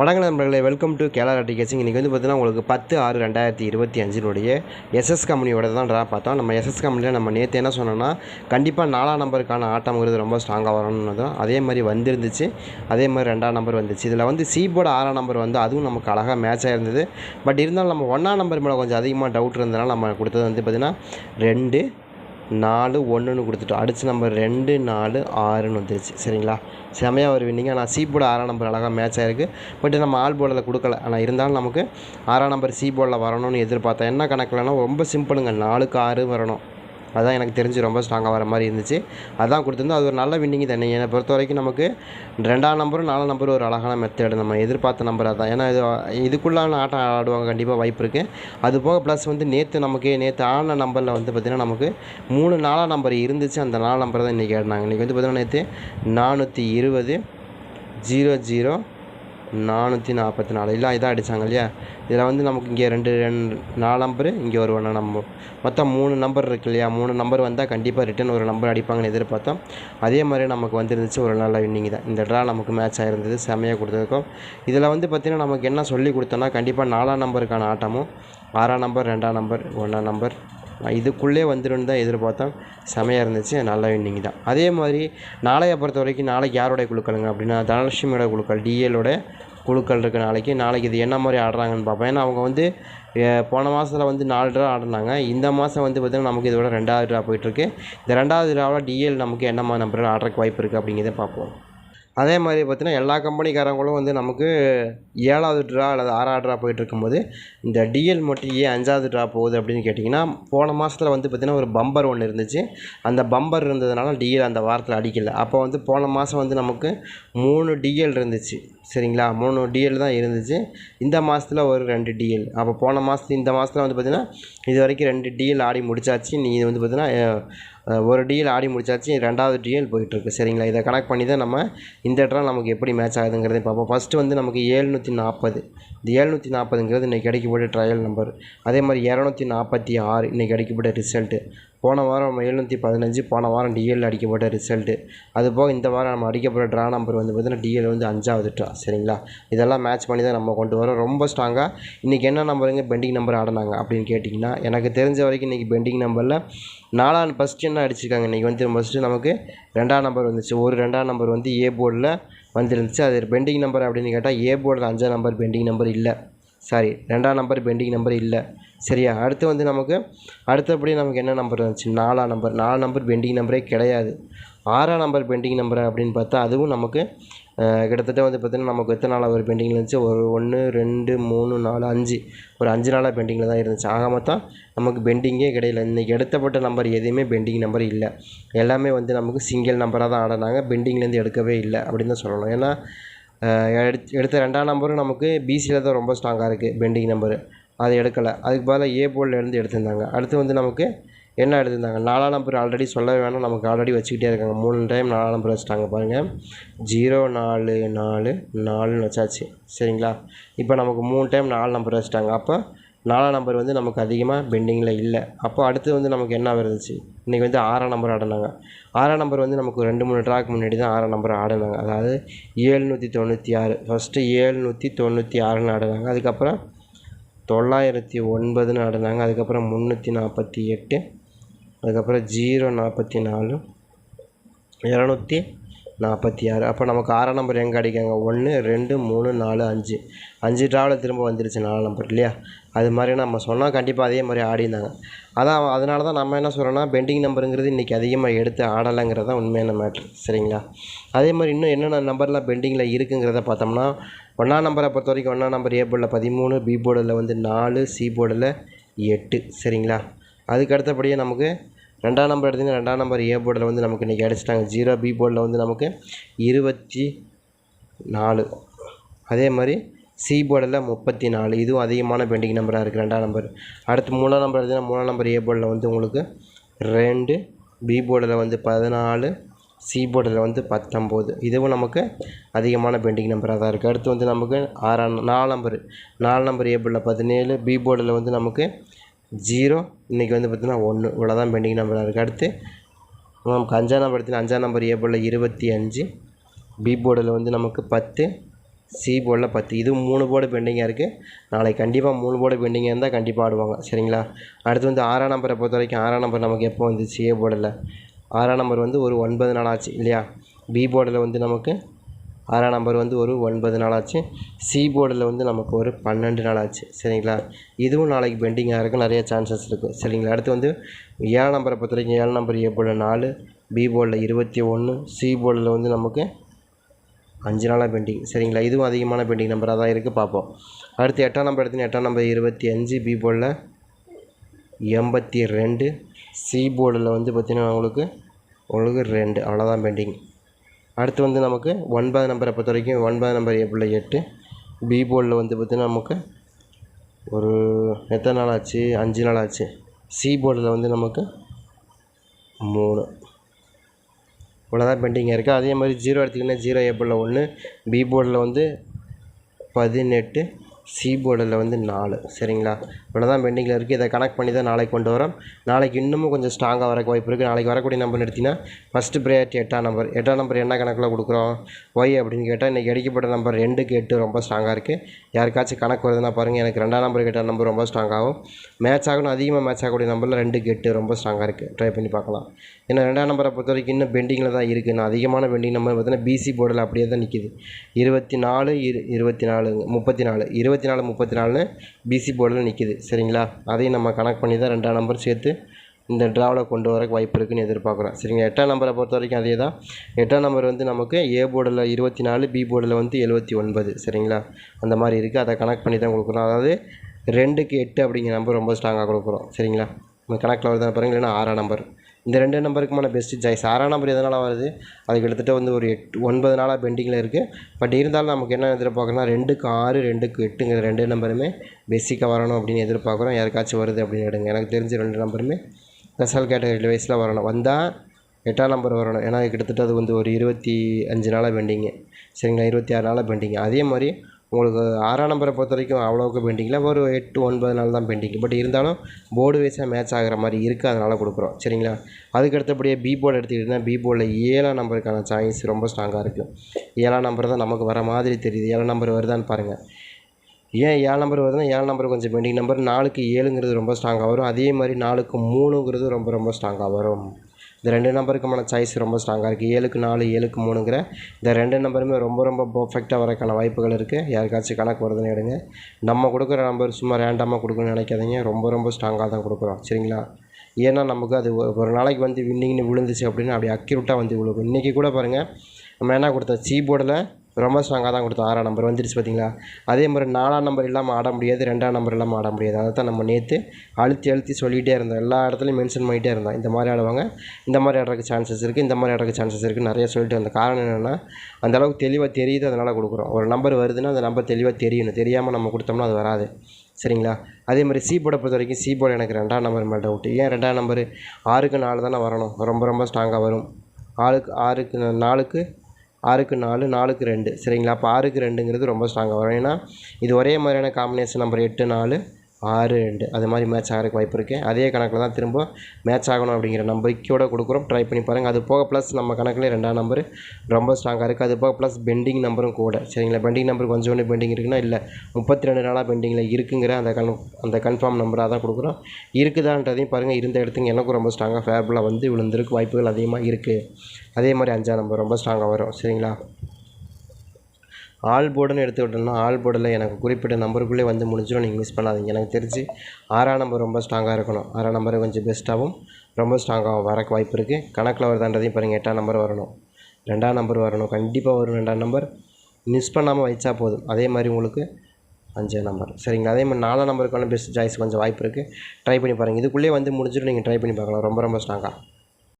வணக்கம் நண்பர்களே welcome to கேலரா டிகேசிங் இன்றைக்கி வந்து பார்த்தீங்கன்னா உங்களுக்கு பத்து ஆறு ரெண்டாயிரத்தி இருபத்தி அஞ்சினுடைய எஸ்எஸ் கம்பெனியோட தான் ட்ரா பார்த்தோம். நம்ம எஸ்எஸ் கம்பெனியில் நம்ம நேற்று என்ன சொன்னோம்னா கண்டிப்பாக நாலாம் நம்பருக்கான ஆட்டம்ங்கிறது ரொம்ப ஸ்ட்ராங்காக வரணும்னு தான் அதே மாதிரி வந்திருந்துச்சு. அதே மாதிரி ரெண்டாம் நம்பர் வந்துச்சு. இதில் வந்து சீபோட ஆறாம் நம்பர் வந்து அதுவும் நமக்கு அழகாக மேட்ச் ஆயிருந்தது. பட் இருந்தாலும் நம்ம ஒன்றாம் நம்பர் மேலே கொஞ்சம் அதிகமாக டவுட் இருந்ததுனால நம்ம கொடுத்தது வந்து பார்த்திங்கன்னா ரெண்டு நாலு ஒன்றுன்னு கொடுத்துட்டோம். அடித்து நம்பர் ரெண்டு நாலு ஆறுன்னு வந்துருச்சு. சரிங்களா? செமையாக ஒரு வின்னிங் ஆனால் சி போர்டு ஆறாம் நம்பர் அழகாக மேட்ச் ஆகிருக்கு பட் நம்ம ஆல் போர்டில் கொடுக்கல. ஆனால் இருந்தாலும் நமக்கு ஆறாம் நம்பர் சி போர்டில் வரணும்னு எதிர்பார்த்தேன் என்ன கணக்கில்னா ரொம்ப சிம்பிளுங்க நாலுக்கு ஆறு வரணும். அதுதான் எனக்கு தெரிஞ்சு ரொம்ப ஸ்ட்ராங்காக வர மாதிரி இருந்துச்சு. அதான் கொடுத்துருந்தோம். அது ஒரு நல்ல வின்னிங் தண்ணி என்னை பொறுத்த வரைக்கும் நமக்கு ரெண்டாம் நம்பரும் நாலாம் நம்பரும் ஒரு அழகான மெத்தேடு நம்ம எதிர்பார்த்த நம்பர் அதான். ஏன்னா இது இதுக்குள்ளான ஆட்டம் ஆடுவாங்க. கண்டிப்பாக வாய்ப்பு இருக்குது அது போக ப்ளஸ் வந்து நேற்று நமக்கு நேற்று ஆன நம்பரில் வந்து பார்த்திங்கன்னா நமக்கு மூணு நாலாம் நம்பர் இருந்துச்சு. அந்த நாலாம் நம்பர் தான் இன்றைக்கி ஆடினாங்க. இன்றைக்கி வந்து பார்த்திங்கன்னா நேற்று நானூற்றி இருபது ஜீரோ ஜீரோ நானூற்றி நாற்பத்தி நாலு. இல்லை இதான் அடித்தாங்க இல்லையா? இதில் வந்து நமக்கு இங்கே ரெண்டு ரெண்டு நாலு நம்பரு இங்கே ஒரு ஒன்று நம்பர் மொத்தம் மூணு நம்பர் இருக்கு இல்லையா? மூணு நம்பர் வந்தால் கண்டிப்பாக ரிட்டன் ஒரு நம்பர் அடிப்பாங்கன்னு எதிர்பார்த்தோம். அதே மாதிரி நமக்கு வந்துருந்துச்சு ஒரு நல்ல வின்னிங் தான். இந்த ட்ரா நமக்கு மேட்ச் ஆகிருந்தது செமையாக கொடுத்துருக்கோம் இதில் வந்து பார்த்திங்கன்னா நமக்கு என்ன சொல்லி கொடுத்தோன்னா கண்டிப்பாக நாலாம் நம்பருக்கான ஆட்டமும் ஆறாம் நம்பர் ரெண்டாம் நம்பர் ஒன்றாம் நம்பர் இதுக்குள்ளே வந்துடும் தான் எதிர்பார்த்தோம் செமையாக இருந்துச்சு. நல்ல வின்னிங் தான். அதே மாதிரி நாளையை பொறுத்த வரைக்கும் நாளைக்கு யாரோடைய குழுக்களுங்க? அப்படின்னா தனலட்சுமியோட குழுக்கள் டிஎலோட குழுக்கள் இருக்குது நாளைக்கு. நாளைக்கு இது என்ன மாதிரி ஆடுறாங்கன்னு பார்ப்பேன் ஏன்னா அவங்க வந்து போன மாதத்தில் வந்து நாலு ட்ரா ஆடினாங்க. இந்த மாதம் வந்து பார்த்திங்கன்னா நமக்கு இதோட ரெண்டாவது ட்ரா போயிட்டுருக்கு இந்த ரெண்டாவது ட்ராவில் டிஎல் நமக்கு என்ன மாதிரி நம்பர் ஆடுறதுக்கு வாய்ப்பு இருக்குது அப்படிங்கிறத பார்ப்போம். அதே மாதிரி பார்த்தீங்கன்னா எல்லா கம்பெனிக்காரங்களும் வந்து நமக்கு ஏழாவது ட்ரா அல்லது ஆறாவது ட்ரா போயிட்டுருக்கும்போது இந்த டிஎல் மட்டும் ஏன் அஞ்சாவது ட்ரா போகுது அப்படின்னு கேட்டிங்கன்னா போன மாதத்தில் வந்து பார்த்திங்கன்னா ஒரு பம்பர் ஒன்று இருந்துச்சு. அந்த பம்பர் இருந்ததுனால டிஎல் அந்த வாரத்தில் அடிக்கலை. அப்போ வந்து போன மாதம் வந்து நமக்கு மூணு டிஎல் இருந்துச்சு. சரிங்களா? மூணு டிஎல் தான் இருந்துச்சு. இந்த மாதத்தில் ஒரு ரெண்டு டிஎல் அப்போ போன மாதத்து இந்த மாதத்தில் வந்து பார்த்திங்கன்னா இது வரைக்கும் ரெண்டு டிஎல் ஆடி முடிச்சாச்சு. நீ இது வந்து பார்த்திங்கன்னா ஒரு டிஎல் ஆடி முடிச்சாச்சு. ரெண்டாவது டிஎல் போயிட்டுருக்கு. சரிங்களா? இதை கனெக்ட் பண்ணி தான் நம்ம இந்த ட்ரா நமக்கு எப்படி மேட்ச் ஆகுதுங்கிறதையும் பார்ப்போம். ஃபஸ்ட்டு வந்து நமக்கு ஏழ்நூற்றி நாற்பது இந்த ஏழ்நூற்றி நாற்பதுங்கிறது இன்றைக்கி கிடைக்கப்பட்ட ட்ரையல் நம்பர் அதே மாதிரி இரநூத்தி நாற்பத்தி ஆறு இன்றைக்கி கிடைக்கப்பட்ட ரிசல்ட்டு போன வாரம் எழுநூற்றி பதினஞ்சு போன வாரம் டிஎல் அடிக்கப்பட்ட ரிசல்ட்டு அது போக இந்த வாரம் நம்ம அடிக்கப்பட்ட ட்ரா நம்பர் வந்து பார்த்திங்கன்னா டிஎல் வந்து அஞ்சாவது ட்ரா சரிங்களா? இதெல்லாம் மேட்ச் பண்ணி தான் நம்ம கொண்டு வரோம். ரொம்ப ஸ்ட்ராங்காக இன்றைக்கி என்ன நம்பருங்க பெண்டிங் நம்பர் ஆடினாங்க அப்படின்னு கேட்டிங்கன்னா எனக்கு தெரிஞ்ச வரைக்கும் இன்றைக்கி பெண்டிங் நம்பரில் நாலாம் ஃபஸ்ட்டு என்ன அடிச்சிருக்காங்க? இன்றைக்கி வந்து ஃபஸ்ட்டு நமக்கு ரெண்டாம் நம்பர் வந்துச்சு. ஒரு ரெண்டாம் நம்பர் வந்து ஏ போர்டில் வந்துருந்துச்சு. அது பெண்டிங் நம்பர் அப்படின்னு கேட்டால் ஏ போர்டில் அஞ்சாம் நம்பர் பெண்டிங் நம்பர் இல்லை. சாரி ரெண்டாம் நம்பர் பெண்டிங் நம்பர் இல்லை. சரியா? அடுத்து வந்து நமக்கு அடுத்தபடி நமக்கு என்ன நம்பர் இருந்துச்சு நாலாம் நம்பர் நாலு நம்பர் பெண்டிங் நம்பரே கிடையாது. ஆறாம் நம்பர் பெண்டிங் நம்பர் அப்படின்னு பார்த்தா அதுவும் நமக்கு கிட்டத்தட்ட வந்து பார்த்திங்கன்னா நமக்கு எத்தனை நாளாக ஒரு பெண்டிங்கில் இருந்துச்சு? ஒரு ஒன்று ரெண்டு மூணு நாலு அஞ்சு. ஒரு அஞ்சு நாளாக பெண்டிங்கில் தான் இருந்துச்சு. ஆக மொத்தம் நமக்கு பெண்டிங்கே கிடையாது இன்றைக்கி எடுத்தப்பட்ட நம்பர் எதுவுமே பெண்டிங் நம்பர் இல்லை. எல்லாமே வந்து நமக்கு சிங்கிள் நம்பராக தான் ஆடினாங்க. பெண்டிங்லேருந்து எடுக்கவே இல்லை அப்படின்னு தான் சொல்லணும். ஏன்னா எடுத் எடுத்த ரெண்டாம் நம்பரும் நமக்கு பிசியில் தான் ரொம்ப ஸ்ட்ராங்காக இருக்குது பெண்டிங் நம்பரு அதை எடுக்கலை. அதுக்கு பதிலாக ஏ போர்டில் எடுத்திருந்தாங்க. அடுத்து வந்து நமக்கு என்ன எடுத்திருந்தாங்க நாலாம் நம்பர் ஆல்ரெடி சொல்லவே வேணாம். நமக்கு ஆல்ரெடி வச்சுக்கிட்டே இருக்காங்க. மூணு டைம் நாலாம் நம்பர் வச்சுட்டாங்க பாருங்கள் ஜீரோ நாலு நாலு நாலுன்னு வச்சாச்சு. சரிங்களா? இப்போ நமக்கு மூணு டைம் நாலு நம்பர் வச்சுட்டாங்க. அப்போ நாலாம் நம்பர் வந்து நமக்கு அதிகமாக பெண்டிங்கில் இல்லை. அப்போ அடுத்து வந்து நமக்கு என்ன வருதுச்சு? இன்றைக்கி வந்து ஆறாம் நம்பர் ஆடினாங்க. ஆறாம் நம்பர் வந்து நமக்கு ரெண்டு மூணு ட்ராக் முன்னாடி தான் ஆறாம் நம்பர் ஆடினாங்க. அதாவது ஏழ்நூற்றி தொண்ணூற்றி ஆறு. ஃபஸ்ட்டு ஏழ்நூற்றி தொண்ணூற்றி ஆறுன்னு ஆடினாங்க. அதுக்கப்புறம் தொள்ளாயிரத்தி ஒன்பதுன்னு நடந்தாங்க. அதுக்கப்புறம் முந்நூற்றி நாற்பத்தி எட்டு அதுக்கப்புறம் ஜீரோ நாற்பத்தி நாலு இரநூத்தி நாற்பத்தி ஆறு. அப்போ நமக்கு ஆறாம் நம்பர் எங்கே அடிக்காங்க ஒன்று ரெண்டு மூணு நாலு அஞ்சு. அஞ்சு ட்ராவில் திரும்ப வந்துருச்சு நாலாம் நம்பர் இல்லையா? அது மாதிரி நம்ம சொன்னால் கண்டிப்பாக அதே மாதிரி ஆடினாங்க அதான் அதனால தான் நம்ம என்ன சொல்கிறோன்னா பெண்டிங் நம்பருங்கிறது இன்றைக்கி அதிகமாக எடுத்து ஆடலைங்கிறது தான் உண்மையான மேட்ரு சரிங்களா? அதே மாதிரி இன்னும் என்னென்ன நம்பர்லாம் பெண்டிங்கில் இருக்குங்கிறத பார்த்தோம்னா ஒன்றாம் நம்பரை பொறுத்த வரைக்கும் ஒன்றாம் நம்பர் ஏ போர்டில் பதிமூணு பி போர்டில் வந்து நாலு சி போர்டில் எட்டு. சரிங்களா? அதுக்கு அடுத்தபடியே நமக்கு ரெண்டாம் நம்பர் எடுத்திங்கன்னா ரெண்டாம் நம்பர் ஏ போர்டில் வந்து நமக்கு இன்றைக்கி அடிச்சிட்டாங்க. ஜீரோ பி போர்டில் வந்து நமக்கு இருபத்தி நாலு. அதே மாதிரி சி போர்டில் முப்பத்தி நாலு. இதுவும் அதிகமான பெண்டிங் நம்பராக இருக்குது ரெண்டாம் நம்பர் அடுத்து மூணாம் நம்பர் எடுத்திங்கன்னா மூணாம் நம்பர் ஏ போர்டில் வந்து உங்களுக்கு ரெண்டு பி போர்டில் வந்து பதினாலு சி போர்டில் வந்து பத்தொம்போது. இதுவும் நமக்கு அதிகமான பெண்டிங் நம்பராக தான் இருக்குது அடுத்து வந்து நமக்கு ஆறாம் நாலு நம்பர் நாலு நம்பர் ஏ போர்டில் பதினேழு பி போர்டில் வந்து நமக்கு ஜீரோ. இன்றைக்கி வந்து பார்த்திங்கன்னா ஒன்று. இவ்வளோ தான் பெண்டிங் நம்பர் இருக்குது அடுத்து நமக்கு அஞ்சாம் நம்பர் எடுத்து அஞ்சாம் நம்பர் ஏ போர்டில் இருபத்தி அஞ்சு. பி போர்டில் வந்து நமக்கு பத்து. சி போர்டில் பத்து. இது மூணு போர்டு பெண்டிங்காக இருக்குது நாளைக்கு கண்டிப்பாக மூணு போர்டு பெண்டிங்காக இருந்தால் கண்டிப்பாக ஆடுவாங்க. சரிங்களா? அடுத்து வந்து ஆறாம் நம்பரை பொறுத்த வரைக்கும் ஆறாம் நம்பர் நமக்கு எப்போ வந்துச்சு? ஏ போர்டில் ஆறாம் நம்பர் வந்து ஒரு ஒன்பது நாள் ஆச்சு இல்லையா? பி போர்டில் வந்து நமக்கு ஆறாம் நம்பர் வந்து ஒரு ஒன்பது நாள் ஆச்சு சி போர்டில் வந்து நமக்கு ஒரு பன்னெண்டு நாள் ஆச்சு சரிங்களா? இதுவும் நாளைக்கு பெண்டிங்காக இருக்கும் நிறைய சான்சஸ் இருக்குது சரிங்களா? அடுத்து வந்து ஏழாம் நம்பரை பொறுத்த வரைக்கும் ஏழாம் நம்பர் ஏ போர்டில் நாலு பி போர்டில் இருபத்தி ஒன்று சி போர்டில் வந்து நமக்கு அஞ்சு நாளாக பெண்டிங் சரிங்களா? இதுவும் அதிகமான பெண்டிங் நம்பராக தான் இருக்குது பார்ப்போம். அடுத்து எட்டாம் நம்பர் எடுத்தீங்கன்னா எட்டாம் நம்பர் இருபத்தி அஞ்சு பி போர்டில் எண்பத்தி ரெண்டு சி போர்டில் வந்து பார்த்திங்கன்னா உங்களுக்கு உங்களுக்கு ரெண்டு. அவ்வளோதான் பெண்டிங் அடுத்து வந்து நமக்கு ஒன்பது நம்பரை பொறுத்த வரைக்கும் ஒன்பது நம்பர் எப்படி எட்டு. பி போர்டில் வந்து பார்த்திங்கன்னா நமக்கு ஒரு எத்தனை நாள் ஆச்சு? அஞ்சு நாள் ஆச்சு. சி போர்டில் வந்து நமக்கு மூணு. இவ்வளோதான் பெண்டிங்காக இருக்குது அதே மாதிரி ஜீரோ எடுத்திங்கன்னா ஜீரோ ஏப்ரலில் ஒன்று பி போர்டில் வந்து பதினெட்டு. சி போர்டில் வந்து நாலு சரிங்களா? இவ்வளோ தான் பெண்டிங்கில் இருக்குது இதை கனெக்ட் பண்ணி தான் நாளைக்கு கொண்டு வரோம். நாளைக்கு இன்னமும் கொஞ்சம் ஸ்ட்ராங்காக வரக்கு வாய்ப்பு இருக்குது நாளைக்கு வரக்கூடிய நம்பர் எடுத்திங்கன்னா ஃபஸ்ட்டு ப்ரையாரிட்டி எட்டாம் நம்பர் எட்டாம் நம்பர் என்ன கணக்கில் கொடுக்குறோம்? ஒய் அப்படின்னு கேட்டால் இன்றைக்கி அடிக்கப்பட்ட நம்பர் ரெண்டுக்கு எட்டு ரொம்ப ஸ்ட்ராங்காக இருக்குது யாருக்காச்சும் கணக்கு வருதுன்னா பாருங்கள் எனக்கு ரெண்டாம் நம்பர் எட்டாம் நம்பர் ரொம்ப ஸ்ட்ராங்காகும் மேட்ச் ஆகணும் அதிகமாக மேட்ச் ஆகக்கூடிய நம்பரில் ரெண்டுக்கு எட்டு ரொம்ப ஸ்ட்ராங்காக இருக்குது ட்ரை பண்ணி பார்க்கலாம். ஏன்னா ரெண்டாம் நம்பரை பொறுத்த வரைக்கும் இன்னும் பெண்டிங்கில் தான் இருக்குது நான் அதிகமான பெண்டிங் நம்பர் பார்த்தீங்கன்னா பிசி போர்டில் அப்படியே தான் நிற்கிது இருபத்தி நாலு இரு இருபத்தி நாலு முப்பத்தி நாலு இருபத்தி நாலு முப்பத்தி நாலுன்னு பிசி போர்டில் நிற்கிது சரிங்களா? அதையும் நம்ம கனெக்ட் பண்ணி தான் ரெண்டாம் நம்பர் சேர்த்து இந்த ட்ராவில் கொண்டு வரக்கு வாய்ப்பு இருக்குன்னு எதிர்பார்க்குறோம். சரிங்க எட்டாம் நம்பரை பொறுத்த வரைக்கும் அதே தான் எட்டாம் நம்பர் வந்து நமக்கு ஏ போர்டில் இருபத்தி நாலு பி போர்டில் வந்து எழுபத்தி ஒன்பது. சரிங்களா? அந்த மாதிரி இருக்குது அதை கனெக்ட் பண்ணி தான் கொடுக்குறோம். அதாவது ரெண்டுக்கு எட்டு அப்படிங்கிற நம்பர் ரொம்ப ஸ்ட்ராங்காக கொடுக்குறோம். சரிங்களா? நம்ம கணக்கில் வருதான் பாருங்கள் இல்லைன்னா ஆறாம் நம்பர் இந்த ரெண்டு நம்பருக்குமான பெஸ்ட்டு சாய்ஸ் ஆறாம் நம்பர் எதனால் வருது? அது கிட்டத்தட்ட வந்து ஒரு எட்டு ஒன்பது நாளாக பெண்டிங்கில் இருக்குது பட் இருந்தாலும் நமக்கு என்ன எதிர்பார்க்கணும்னா ரெண்டுக்கு ஆறு ரெண்டுக்கு எட்டுங்கிற ரெண்டு நம்பருமே பேசிக்காக வரணும் அப்படின்னு எதிர்பார்க்குறோம். யாருக்காச்சும் வருது அப்படின்னு எடுங்க. எனக்கு தெரிஞ்ச ரெண்டு நம்பருமே ஸ்பெஷல் கேட்டகரி வயசில் வரணும். வந்தால் எட்டாம் நம்பர் வரணும். ஏன்னா கிட்டத்தட்ட அது வந்து ஒரு இருபத்தி அஞ்சு நாளாக பெண்டிங்கு சரிங்களா? இருபத்தி ஆறு நாளாக பெண்டிங்கு அதே மாதிரி உங்களுக்கு ஆறாம் நம்பரை பொறுத்த வரைக்கும் அவ்வளோவுக்கு பெண்டிங்கில் ஒரு எட்டு ஒன்பது நாள் தான் பெண்டிங் பட் இருந்தாலும் போர்டு வைஸாக மேட்ச் ஆகிற மாதிரி இருக்குது அதனால் கொடுக்குறோம். சரிங்களா? அதுக்கு அடுத்தபடியே பி போர்டு எடுத்துக்கிட்டிங்கன்னா பி போர்டில் ஏழாம் நம்பருக்கான சாய்ஸ் ரொம்ப ஸ்ட்ராங்காக இருக்குது ஏழாம் நம்பர் தான் நமக்கு வர மாதிரி தெரியுது. ஏழாம் நம்பர் வருதான்னு பாருங்கள் ஏன் ஏழு நம்பர் வருதுன்னா ஏழு நம்பர் கொஞ்சம் பெண்டிங் நம்பர் நாலுக்கு ஏழுங்கிறது ரொம்ப ஸ்ட்ராங்காக வரும். அதே மாதிரி நாலுக்கு மூணுங்கிறது ரொம்ப ரொம்ப ஸ்ட்ராங்காக வரும். இந்த ரெண்டு நம்பருக்குமான சாய்ஸ் ரொம்ப ஸ்ட்ராங்காக இருக்குது ஏழுக்கு நாலு ஏழுக்கு மூணுங்கிற இந்த ரெண்டு நம்பருமே ரொம்ப ரொம்ப பர்ஃபெக்டாக வரக்கான வாய்ப்புகள் இருக்குது யாருக்காச்சும் கணக்கு வருதுன்னு எடுங்க. நம்ம கொடுக்குற நம்பர் சும்மா ரேண்டமாக கொடுக்கணும்னு நினைக்காதீங்க. ரொம்ப ரொம்ப ஸ்ட்ராங்காக தான் கொடுக்குறோம். சரிங்களா? ஏன்னா நமக்கு அது ஒரு- நாளைக்கு வந்து வின்னிங்னு விழுந்துச்சு அப்படின்னு அப்படி அக்யூரேட்டாக வந்து விழுகும். இன்றைக்கி கூட பாருங்கள் நம்ம என்ன கொடுத்தோம்? சீபோர்டில் ரொம்ப ஸ்ட்ராங்காக தான் கொடுத்தோம். ஆறாம் நம்பர் வந்துடுச்சு பார்த்தீங்களா அதே மாதிரி நாலாம் நம்பர் இல்லாமல் ஆட முடியாது ரெண்டாம் நம்பர் இல்லாமல் ஆட முடியாது. அதை தான் நம்ம நேற்று அழுத்தி அழுத்தி சொல்லிகிட்டே இருந்தோம். எல்லா இடத்துலையும் மென்ஷன் பண்ணிகிட்டே இருந்தோம். இந்த மாதிரி ஆடுவாங்க இந்த மாதிரி ஆடுறதுக்கு சான்சஸ் இருக்குது இந்த மாதிரி ஆடுறதுக்கு சான்சஸ் இருக்குது நிறைய சொல்லிட்டு வந்த காரணம் என்னென்னா அந்த அளவுக்கு தெளிவாக தெரியுது அதனால் கொடுக்குறோம். ஒரு நம்பர் வருதுன்னா அந்த நம்பர் தெளிவாக தெரியணும். தெரியாமல் நம்ம கொடுத்தோம்னா அது வராது. சரிங்களா? அதே மாதிரி சி போர்டை பொறுத்த வரைக்கும் சி போர்டு எனக்கு ரெண்டாம் நம்பர் மேலே டவுட்டு ஏன் ரெண்டாம் நம்பர் ஆறுக்கு நாலு தானே வரணும். ரொம்ப ரொம்ப ஸ்ட்ராங்காக வரும். ஆளுக்கு ஆறுக்கு நா- நாலுக்கு ஆறுக்கு நாலு நாலுக்கு ரெண்டு. சரிங்களா? அப்போ ஆறுக்கு ரெண்டுங்கிறது ரொம்ப ஸ்ட்ராங்காக வரும். ஏன்னா இது ஒரே மாதிரியான காம்பினேஷன் நம்பர் எட்டு நாலு. ஆறு ரெண்டு. அது மாதிரி மேட்ச் ஆகிறதுக்கு வாய்ப்பு இருக்குது அதே கணக்கில் தான் திரும்ப மேட்ச் ஆகணும் அப்படிங்கிற நம்பிக்கையோட கொடுக்குறோம். ட்ரை பண்ணி பாருங்கள் அது போக ப்ளஸ் நம்ம கணக்கில் ரெண்டாம் நம்பர் ரொம்ப ஸ்ட்ராங்காக இருக்குது அது போக ப்ளஸ் பெண்டிங் நம்பரும் கூட. சரிங்களா? பெண்டிங் நம்பர் கொஞ்சம் ஒன்று பெண்டிங் இருக்குன்னா இல்லை முப்பத்தி ரெண்டு நாளாக பெண்டிங்கில் இருக்குங்கிற அந்த கன் அந்த கன்ஃபார்ம் நம்பராக தான் கொடுக்குறோம். இருக்குதான்றதையும் பாருங்கள் இருந்த இடத்துக்கு எனக்கும் ரொம்ப ஸ்ட்ராங்காக ஃபேவரபுளாக வந்து விழுந்திருக்கு. வாய்ப்புகள் அதிகமாக இருக்குது அதே மாதிரி அஞ்சாம் நம்பர் ரொம்ப ஸ்ட்ராங்காக வரும். சரிங்களா? ஆல் போர்டுன்னு எடுத்துக்கிட்டோம்னா ஆல் போர்டில் எனக்கு குறிப்பிட்ட நம்பருக்குள்ளே வந்து முடிஞ்சிடும். நீங்கள் மிஸ் பண்ணாதீங்க. எனக்கு தெரிஞ்சு ஆறாம் நம்பர் ரொம்ப ஸ்ட்ராங்காக இருக்கணும். ஆறாம் நம்பர் கொஞ்சம் பெஸ்ட்டாகவும் ரொம்ப ஸ்ட்ராங்காகவும் வரக்கு வாய்ப்பு இருக்குது கணக்கில் வருதான்றதையும் பாருங்கள் எட்டாம் நம்பர் வரணும். ரெண்டாம் நம்பர் வரணும். கண்டிப்பாக வரும் ரெண்டாம் நம்பர் மிஸ் பண்ணாமல் வைச்சா போதும். அதே மாதிரி உங்களுக்கு அஞ்சாம் நம்பர் சரிங்களா? அதே மாதிரி நாலாம் நம்பருக்கான பெஸ்ட் சாய்ஸ் கொஞ்சம் வாய்ப்பு இருக்குது ட்ரை பண்ணி பாருங்கள் இதுக்குள்ளேயே வந்து முடிஞ்சிடும். நீங்கள் ட்ரை பண்ணி பார்க்கலாம். ரொம்ப ரொம்ப ஸ்ட்ராங்காக